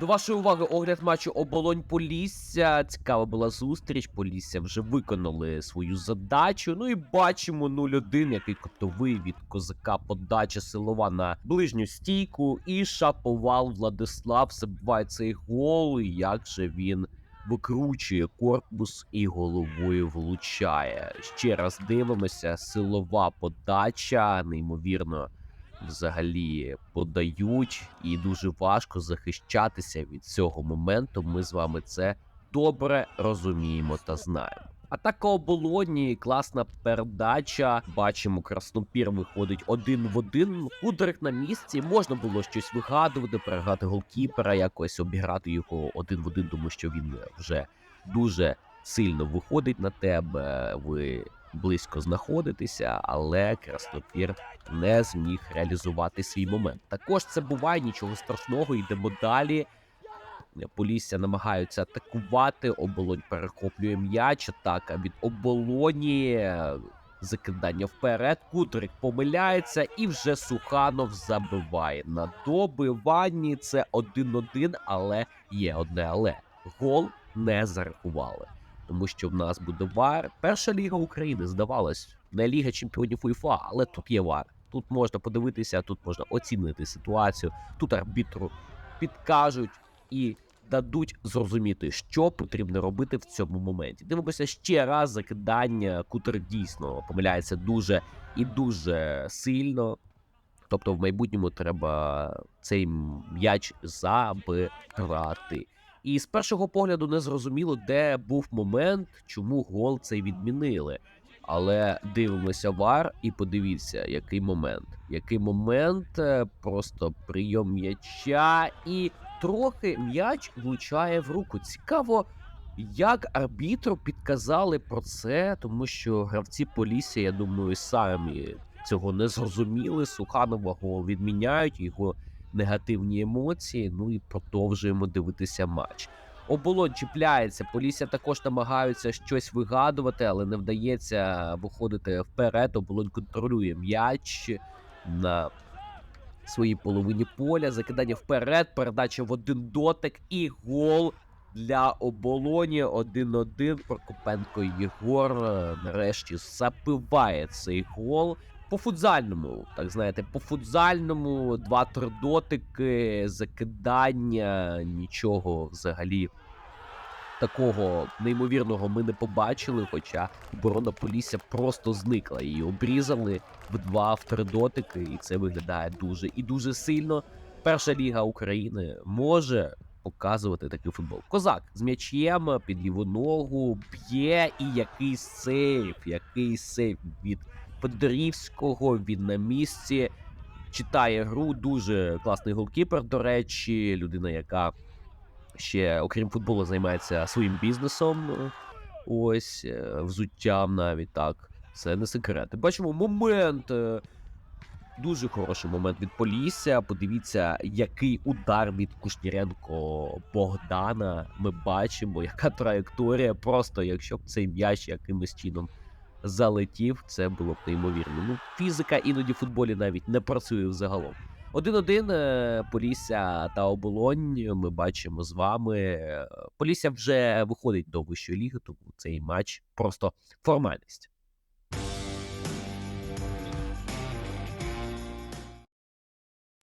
До вашої уваги огляд матчу оболонь Полісся. Цікава була зустріч. Полісся вже виконали свою задачу. Ну і бачимо 0-1, який котовий від козака подача силова на ближню стійку. І шаповал Владислав забиває цей гол. І як же він викручує корпус і головою влучає. Ще раз дивимося. Силова подача, неймовірно взагалі подають, і дуже важко захищатися від цього моменту. Ми з вами це добре розуміємо та знаємо. Атака оболоні, класна передача. Бачимо, краснопір виходить один в один. Ударик на місці. Можна було щось вигадувати, переграти голкіпера, якось обіграти його один в один, тому що він вже дуже сильно виходить на тебе. Ви близько знаходитеся, але краснопір не зміг реалізувати свій момент. Також це буває нічого страшного. Йдемо далі. Полісся намагаються атакувати. Оболонь перехоплює м'яч. Атака від оболоні. Закидання вперед. Кудрик помиляється, і вже Суханов забиває. На добиванні це 1-1, але є одне але. Гол не зарахували. Тому що в нас буде вар. Перша ліга України здавалось, не ліга чемпіонів УЄФА, але тут є вар. Тут можна подивитися, тут можна оцінити ситуацію. Тут арбітру підкажуть і дадуть зрозуміти, що потрібно робити в цьому моменті. Дивимося ще раз закидання. Кутер дійсно помиляється дуже і дуже сильно. Тобто, в майбутньому треба цей м'яч забирати. І з першого погляду не зрозуміло, де був момент, чому гол цей відмінили. Але дивимося вар і подивіться, який момент. Який момент, е, просто прийом м'яча, і трохи м'яч влучає в руку. Цікаво, як арбітру підказали про це, тому що гравці Полісся, я думаю, самі цього не зрозуміли. Суханова гол відміняють його негативні емоції. Ну і продовжуємо дивитися матч. Оболонь чіпляється. Полісся також намагаються щось вигадувати, але не вдається виходити вперед. Оболонь контролює м'яч на своїй половині поля. Закидання вперед, передача в один дотик і гол для оболоні. 1-1. Прокопенко Єгор е, нарешті запиває цей гол. По футзальному, так знаєте, по футзальному два-три дотики, закидання, нічого взагалі такого неймовірного ми не побачили. Хоча оборона Полісся просто зникла. Її обрізали в два в три дотики, і це виглядає дуже і дуже сильно. Перша ліга України може показувати такий футбол. Козак з м'ячем під ліву ногу б'є, і який сейф, який сейф від Федорівського, він на місці. Читає гру, дуже класний голкіпер, до речі, людина, яка ще, окрім футболу, займається своїм бізнесом. Ось, е, взуттям навіть так. Це не секрет. Бачимо момент. е, Дуже хороший момент від Полісся. Подивіться, який удар від Кушніренко Богдана. Ми бачимо, яка траєкторія. Просто якщо б цей м'яч якимось чином залетів, це було б неймовірно. Ну, фізика іноді в футболі навіть не працює взагалом. 1-1 е, Полісся та оболонь. Ми бачимо з вами. Полісся вже виходить до вищої ліги, тому цей матч просто формальність.